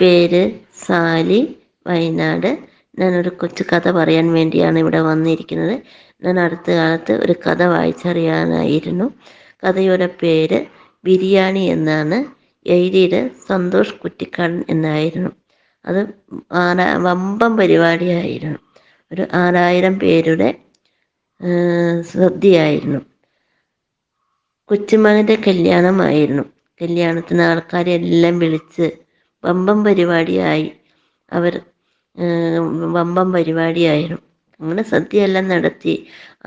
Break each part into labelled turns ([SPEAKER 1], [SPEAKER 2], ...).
[SPEAKER 1] പേര് സാലി വയനാട്. ഞാനൊരു കൊച്ചു കഥ പറയാൻ വേണ്ടിയാണ് ഇവിടെ വന്നിരിക്കുന്നത്. ഞാൻ അടുത്ത കാലത്ത് ഒരു കഥ വായിച്ചറിയാനായിരുന്നു. കഥയുടെ പേര് ബിരിയാണി എന്നാണ്. എഴുതിയത് സന്തോഷ് കുറ്റിക്കാടൻ എന്നായിരുന്നു. അത് ആറാ വമ്പം പരിപാടിയായിരുന്നു. ഒരു ആറായിരം പേരുടെ ശ്രദ്ധയായിരുന്നു കൊച്ചുമകന്റെ കല്യാണമായിരുന്നു. കല്യാണത്തിന് ആൾക്കാരെ എല്ലാം വിളിച്ച് വമ്പം പരിപാടിയായി. അവർ വമ്പം പരിപാടിയായിരുന്നു. അങ്ങനെ സദ്യയെല്ലാം നടത്തി.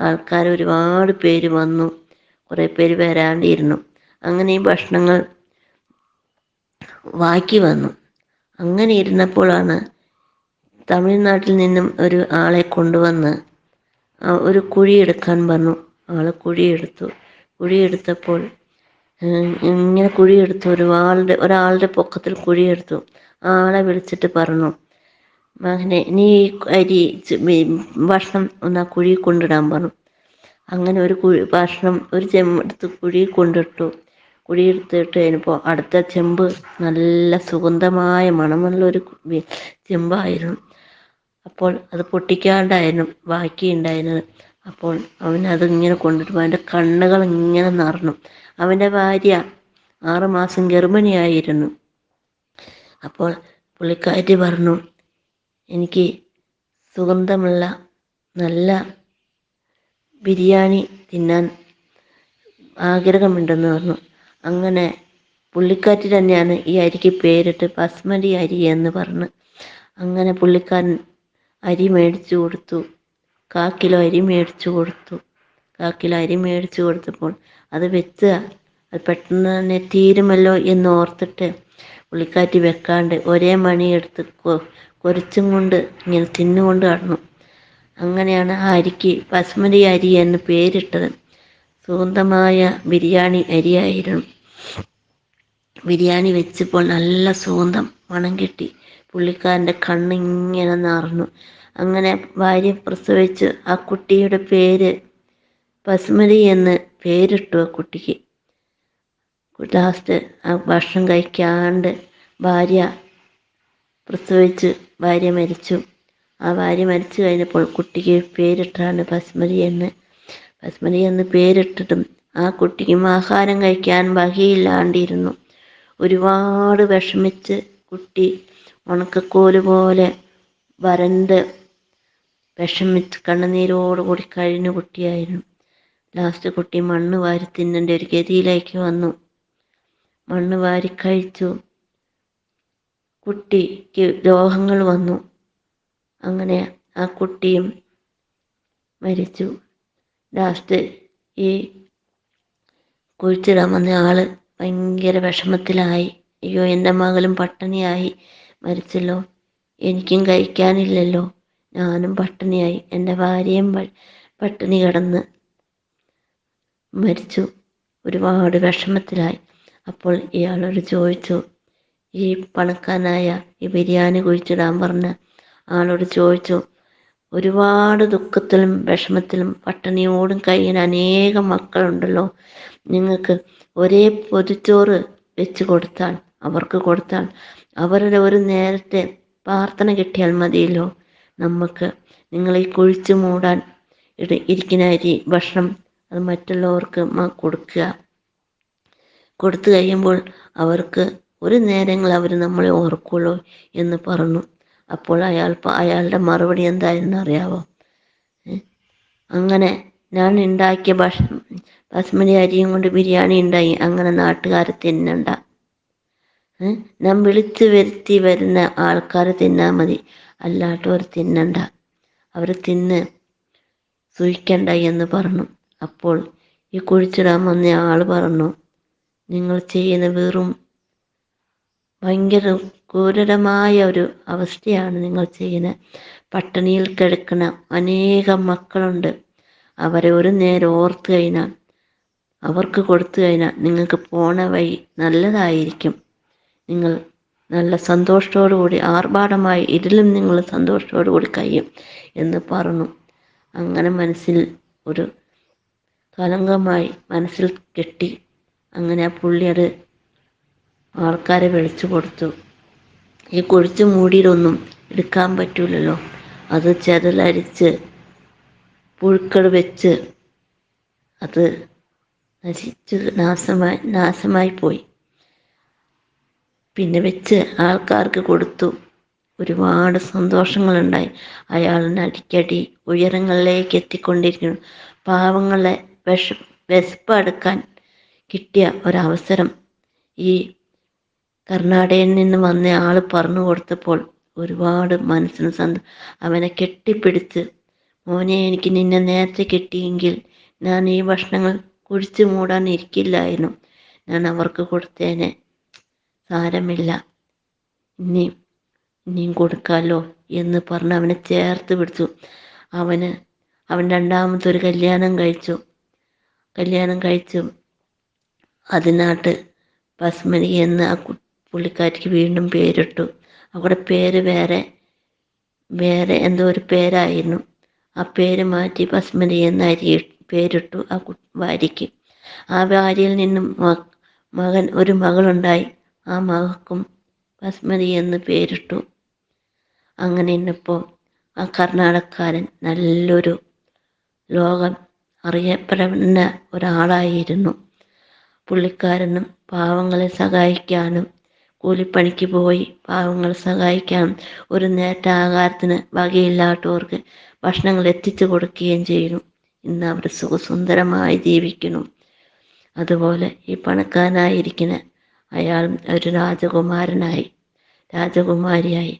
[SPEAKER 1] ആൾക്കാർ ഒരുപാട് പേര് വന്നു. കുറേ പേര് വരാണ്ടിരുന്നു. അങ്ങനെ ഈ ഭക്ഷണങ്ങൾ വാക്കി വന്നു. അങ്ങനെ ഇരുന്നപ്പോഴാണ് തമിഴ്നാട്ടിൽ നിന്നും ഒരു ആളെ കൊണ്ടുവന്ന് ഒരു കുഴിയെടുക്കാൻ പറഞ്ഞു. ആൾ കുഴിയെടുത്തു. കുഴിയെടുത്തപ്പോൾ ഇങ്ങനെ കുഴിയെടുത്തു ഒരുപാളുടെ ഒരാളുടെ പൊക്കത്തിൽ കുഴിയെടുത്തു. ആളെ വിളിച്ചിട്ട് പറഞ്ഞു മകനെ നീ ഈ അരി ഭക്ഷണം ഒന്ന് ആ കുഴിയിൽ കൊണ്ടിടാൻ പറഞ്ഞു അങ്ങനെ ഒരു കുഴി ഭക്ഷണം ഒരു ചെമ്പെടുത്ത് കുഴിയിൽ കൊണ്ടിട്ടു. കുഴിയെടുത്തിട്ട് കഴിഞ്ഞപ്പോൾ അടുത്ത ചെമ്പ് നല്ല സുഗന്ധമായ മണമുള്ള ഒരു ചെമ്പായിരുന്നു. അപ്പോൾ അത് പൊട്ടിക്കാണ്ടായിരുന്നു ബാക്കി ഉണ്ടായിരുന്നത് അപ്പോൾ അവൻ അതിങ്ങനെ കൊണ്ടിട്ട്. അവന്റെ കണ്ണുകൾ ഇങ്ങനെ നിറഞ്ഞു. അവന്റെ ഭാര്യ ആറുമാസം ഗർഭിണിയായിരുന്നു. അപ്പോൾ പുള്ളിക്കാരി പറഞ്ഞു എനിക്ക് സുഗന്ധമുള്ള നല്ല ബിരിയാണി തിന്നാൻ ആഗ്രഹമുണ്ടെന്ന് പറഞ്ഞു. അങ്ങനെ പുള്ളിക്കാരി തന്നെയാണ് ഈ അരിക്ക് പേരിട്ട് ബസ്മതി അരി എന്ന് പറഞ്ഞ് അങ്ങനെ പുള്ളിക്കാരൻ അരി മേടിച്ചു കൊടുത്തു. കാ കിലോ അരി മേടിച്ചു കൊടുത്തു. കാ കിലോ അരി മേടിച്ചു കൊടുത്തപ്പോൾ അത് വെച്ചുക അത് പെട്ടെന്ന് തന്നെ തീരുമല്ലോ എന്ന് ഓർത്തിട്ട് പുള്ളിക്കാറ്റി വെക്കാണ്ട് ഒരേ മണിയെടുത്ത് കൊരച്ചും കൊണ്ട് ഇങ്ങനെ തിന്നുകൊണ്ട് കടന്നു അങ്ങനെയാണ് ആ അരിക്ക് ബസ്മതി അരി എന്ന് പേരിട്ടത്. സുഗന്ധമായ ബിരിയാണി അരിയായിരുന്നു. ബിരിയാണി വെച്ചപ്പോൾ നല്ല സുഗന്ധം മണം കിട്ടി പുള്ളിക്കാരന്റെ കണ്ണിങ്ങനെ നിറഞ്ഞു. അങ്ങനെ ഭാര്യ പ്രസവിച്ച് ആ കുട്ടിയുടെ പേര് ബസ്മതി എന്ന് പേരിട്ടു ആ കുട്ടിക്ക്. ലാസ്റ്റ് ആ ഭക്ഷണം കഴിക്കാണ്ട് ഭാര്യ പ്രസവിച്ച് ഭാര്യ മരിച്ചു. ആ ഭാര്യ മരിച്ചു കഴിഞ്ഞപ്പോൾ കുട്ടിക്ക് പേരിട്ടാണ് ബസ്മതി എന്ന്. ബസ്മതി എന്ന് പേരിട്ടിട്ടും ആ കുട്ടിക്കും ആഹാരം കഴിക്കാൻ വകയില്ലാണ്ടിരുന്നു. ഒരുപാട് വിഷമിച്ച് കുട്ടി ഉണക്കക്കോൽ പോലെ വരണ്ട് വിഷമിച്ച് കണ്ണുനീരോടുകൂടി കഴിഞ്ഞ കുട്ടിയായിരുന്നു. ലാസ്റ്റ് കുട്ടി മണ്ണ് വാരി തിന്നേണ്ട ഒരു ഗതിയിലേക്ക് വന്നു. മണ്ണ് വാരി കഴിച്ചു. കുട്ടിക്ക് രോഗങ്ങൾ വന്നു. അങ്ങനെ ആ കുട്ടിയും മരിച്ചു. ലാസ്റ്റ് ഈ കുഴിച്ചിടാൻ വന്ന ആൾ ഭയങ്കര വിഷമത്തിലായി. അയ്യോ എന്റെ മകളും പട്ടിണിയായി. മരിച്ചല്ലോ. എനിക്കും കഴിക്കാനില്ലല്ലോ. ഞാനും പട്ടിണിയായി. എന്റെ ഭാര്യയും പട്ടിണി കിടന്ന് മരിച്ചു. ഒരുപാട് വിഷമത്തിലായി. അപ്പോൾ ഇയാളോട് ചോദിച്ചു ഈ പണക്കാരനായ ഈ ബിരിയാണി കുഴിച്ചിടാൻ പറഞ്ഞ ആളോട് ചോദിച്ചു ഒരുപാട് ദുഃഖത്തിലും വിഷമത്തിലും പട്ടിണിയോടും കഴിയുന്ന അനേകം മക്കളുണ്ടല്ലോ. നിങ്ങൾക്ക് ഒരേ പൊതിച്ചോറ് വെച്ച് കൊടുത്താൽ അവർക്ക് കൊടുത്താൽ അവരുടെ ഒരു നേരത്തെ പ്രാർത്ഥന കിട്ടിയാൽ മതിയല്ലോ. നമുക്ക് നിങ്ങൾ ഈ കുഴിച്ചു മൂടാൻ ഇരിക്കുന്ന അരി ഭക്ഷണം അത് മറ്റുള്ളവർക്ക് കൊടുക്കുക. കൊടുത്തു കഴിയുമ്പോൾ അവർക്ക് ഒരു നേരങ്ങൾ അവർ നമ്മളെ ഓർക്കുള്ളൂ എന്ന് പറഞ്ഞു. അപ്പോൾ അയാൾ അയാളുടെ മറുപടി എന്തായിരുന്നു അറിയാവോ? അങ്ങനെ ഞാൻ ഉണ്ടാക്കിയ ഭക്ഷ ബസ്മതി അരിയും കൊണ്ട് ബിരിയാണി ഉണ്ടായി. അങ്ങനെ നാട്ടുകാർ തിന്നണ്ട. ഞാൻ വിളിച്ചു വരുത്തി വരുന്ന ആൾക്കാർ തിന്നാൽ മതി. അല്ലാത്തവർ തിന്നണ്ട. അവർ തിന്ന് സൂക്ഷിക്കണ്ട എന്ന് പറഞ്ഞു. അപ്പോൾ ഈ കുഴിച്ചിടാൻ വന്ന ആൾ പറഞ്ഞു നിങ്ങൾ ചെയ്യുന്ന വെറും ഭയങ്കര ക്രൂരമായ ഒരു അവസ്ഥയാണ് നിങ്ങൾ ചെയ്യുന്നത് പട്ടിണിയിൽ കിടക്കുന്ന അനേകം മക്കളുണ്ട്. അവരെ ഒരു നേരം ഓർത്ത് കഴിഞ്ഞാൽ അവർക്ക് കൊടുത്തു കഴിഞ്ഞാൽ നിങ്ങൾക്ക് പോണ വഴി നല്ലതായിരിക്കും. നിങ്ങൾ നല്ല സന്തോഷത്തോടു കൂടി ആർഭാടമായി ഇതിലും നിങ്ങൾ സന്തോഷത്തോടു കൂടി കഴിയും എന്ന് പറഞ്ഞു. അങ്ങനെ മനസ്സിൽ ഒരു കലങ്കമായി മനസ്സിൽ കെട്ടി അങ്ങനെ ആ പുള്ളി അത് ആൾക്കാരെ വിളിച്ചു കൊടുത്തു. ഈ കുഴിച്ച് മൂടിയിലൊന്നും എടുക്കാൻ പറ്റൂലല്ലോ. അത് ചെതലരിച്ച് പുഴുക്കൾ വെച്ച് അത് നശിച്ച് നാശമായി നാശമായി പോയി. പിന്നെ വെച്ച് ആൾക്കാർക്ക് കൊടുത്തു. ഒരുപാട് സന്തോഷങ്ങളുണ്ടായി. അയാളിന് അടിക്കടി ഉയരങ്ങളിലേക്ക് എത്തിക്കൊണ്ടിരിക്കുന്നു. പാവങ്ങളെ വിഷ വിശപ്പടുക്കാൻ കിട്ടിയ ഒരവസരം. ഈ കർണാടകയിൽ നിന്ന് വന്ന ആൾ പറഞ്ഞു കൊടുത്തപ്പോൾ ഒരുപാട് മനസ്സിന് സന്ത അവനെ കെട്ടിപ്പിടിച്ച് മോനെ എനിക്ക് നിന്നെ നേരത്തെ കിട്ടിയെങ്കിൽ ഞാൻ ഈ ഭക്ഷണങ്ങൾ കുഴിച്ചു മൂടാൻ ഇരിക്കില്ലായിരുന്നു. ഞാൻ അവർക്ക് കൊടുത്തേനെ. സാരമില്ല. ഇനി ഇനിയും കൊടുക്കാമല്ലോ എന്ന് പറഞ്ഞ് അവനെ ചേർത്ത് പിടിച്ചു. അവന് അവൻ രണ്ടാമത്തെ ഒരു കല്യാണം കഴിച്ചു. കല്യാണം കഴിച്ചു. അതിനാട്ട് പസ്മനി എന്ന് ആ പുള്ളിക്കാരിക്ക് വീണ്ടും പേരിട്ടു. അവിടെ പേര് വേറെ വേറെ എന്തോ ഒരു പേരായിരുന്നു. ആ പേര് മാറ്റി പസ്മനി എന്ന് അരി പേരിട്ടു ആ ഭാര്യയ്ക്ക് ആ ഭാര്യയിൽ നിന്നും മകൻ ഒരു മകളുണ്ടായി. ആ മകൾക്കും പസ്മതി എന്ന് പേരിട്ടു. അങ്ങനെ ഇന്നിപ്പോൾ ആ കർണാടകക്കാരൻ നല്ലൊരു ലോകം അറിയപ്പെടുന്ന ഒരാളായിരുന്നു. പുള്ളിക്കാരനും പാവങ്ങളെ സഹായിക്കാനും കൂലിപ്പണിക്ക് പോയി പാവങ്ങളെ സഹായിക്കാനും ഒരു നേരത്തെ ആഹാരത്തിന് വകയില്ലാത്തവർക്ക് ഭക്ഷണങ്ങൾ എത്തിച്ചു കൊടുക്കുകയും ചെയ്യുന്നു ഇന്ന് അവർ സുഖസുന്ദരമായി ജീവിക്കുന്നു. അതുപോലെ ഈ പണക്കാരനായിരിക്കുന്ന അയാൾ ഒരു രാജകുമാരനായി. രാജകുമാരിയായി.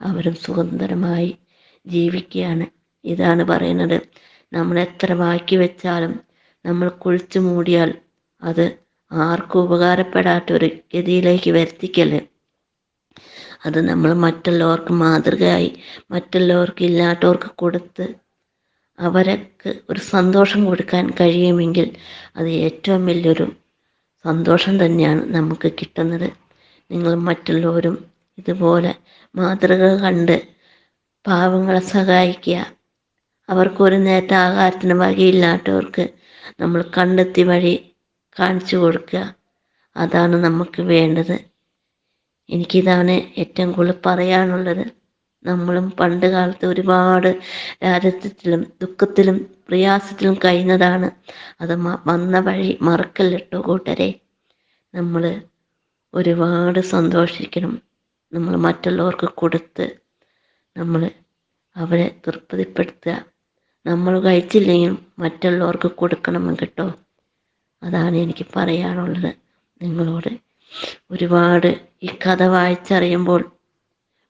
[SPEAKER 1] അവരും സുഖസുന്ദരമായി ജീവിക്കുകയാണ്. ഇതാണ് പറയുന്നത്. നമ്മൾ എത്ര ബാക്കി വെച്ചാലും നമ്മൾ കുഴിച്ചു മൂടിയാൽ അത് ആർക്കും ഉപകാരപ്പെടാത്ത ഒരു ഗതിയിലേക്ക് വരുത്തിക്കൽ അത് നമ്മൾ മറ്റുള്ളവർക്ക് മാതൃകയായി മറ്റുള്ളവർക്ക് ഇല്ലാത്തവർക്ക് കൊടുത്ത് അവർക്ക് ഒരു സന്തോഷം കൊടുക്കാൻ കഴിയുമെങ്കിൽ അത് ഏറ്റവും വലിയൊരു സന്തോഷം തന്നെയാണ് നമുക്ക് കിട്ടുന്നത്. നിങ്ങൾ മറ്റുള്ളവരും ഇതുപോലെ മാതൃക കണ്ട് പാവങ്ങളെ സഹായിക്കുക അവർക്കൊരു നേരത്തെ ആഹാരത്തിന് വകയില്ലാത്തവർക്ക് നമ്മൾ കണ്ടെത്തി വഴി കാണിച്ചു കൊടുക്കുക. അതാണ് നമുക്ക് വേണ്ടത്. എനിക്കിതാണ് ഏറ്റവും കൂടുതൽ പറയാനുള്ളത് നമ്മളും പണ്ട് കാലത്ത് ഒരുപാട് രാജ്യത്തിലും ദുഃഖത്തിലും പ്രയാസത്തിലും കഴിയുന്നതാണ്. അത് വന്ന വഴി മറക്കല്ലിട്ടോ കൂട്ടരെ. നമ്മൾ ഒരുപാട് സന്തോഷിക്കണം. നമ്മൾ മറ്റുള്ളവർക്ക് കൊടുത്ത് നമ്മൾ അവരെ തൃപ്തിപ്പെടുത്തുക. നമ്മൾ കഴിച്ചില്ലെങ്കിലും മറ്റുള്ളവർക്ക് കൊടുക്കണം കേട്ടോ. അതാണ് എനിക്ക് പറയാനുള്ളത്. നിങ്ങളോട് ഒരുപാട് ഈ കഥ വായിച്ചറിയുമ്പോൾ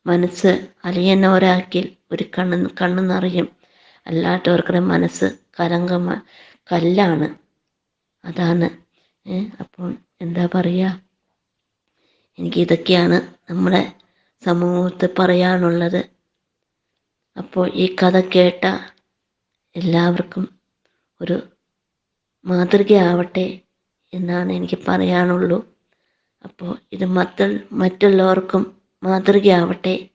[SPEAKER 1] മനസ്സ് അലിയുന്ന ഒരാക്കിൽ ഒരു കണ്ണ് കണ്ണു നിറയും. അല്ലാത്തവർക്കുടെ മനസ്സ് കലങ്കമ കല്ലാണ്. അതാണ് അപ്പോൾ എന്താ പറയുക എനിക്ക് ഇതൊക്കെയാണ് നമ്മുടെ സമൂഹത്തിൽ പറയാനുള്ളത്. അപ്പോൾ ഈ കഥ കേട്ട എല്ലാവർക്കും ഒരു മാതൃകയാവട്ടെ എന്നാണ് എനിക്ക് പറയാനുള്ളൂ. അപ്പോൾ ഇത് മറ്റ മറ്റുള്ളവർക്കും മാതൃകയാവട്ടെ.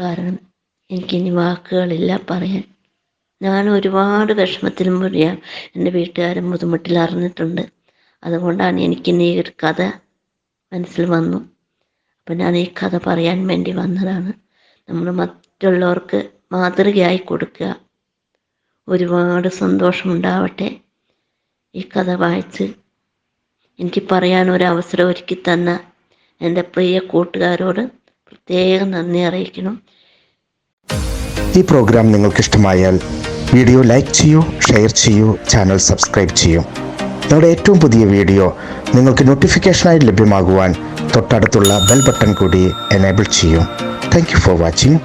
[SPEAKER 1] കാരണം എനിക്കിനി വാക്കുകളില്ല പറയാൻ. ഞാൻ ഒരുപാട് വിഷമത്തിലും പറയാം എന്റെ വീട്ടുകാരും ബുദ്ധിമുട്ടിൽ അറിഞ്ഞിട്ടുണ്ട്. അതുകൊണ്ടാണ് എനിക്കിന്ന് ഈ ഒരു കഥ മനസ്സിൽ വന്നു. അപ്പം ഞാൻ ഈ കഥ പറയാൻ വേണ്ടി വന്നതാണ്. നമ്മൾ മറ്റുള്ളവർക്ക് മാതൃകയായി കൊടുക്കുക. ഒരുപാട് സന്തോഷമുണ്ടാവട്ടെ. ഈ കഥ വായിച്ച് എനിക്ക് പറയാൻ ഒരു അവസരം ഒരുക്കി തന്ന എന്റെ പ്രിയ കൂട്ടുകാരോട് പ്രത്യേകം നന്ദി അറിയിക്കണം
[SPEAKER 2] ഈ പ്രോഗ്രാം നിങ്ങൾക്ക് ഇഷ്ടമായാൽ വീഡിയോ ലൈക്ക് ചെയ്യൂ ഷെയർ ചെയ്യൂ ചാനൽ സബ്സ്ക്രൈബ് ചെയ്യൂ. നമ്മുടെ ഏറ്റവും പുതിയ വീഡിയോ നിങ്ങൾക്ക് നോട്ടിഫിക്കേഷനായി ലഭ്യമാകുവാൻ തൊട്ടടുത്തുള്ള ബെൽ ബട്ടൺ കൂടി എനേബിൾ ചെയ്യൂ. Thank for watching.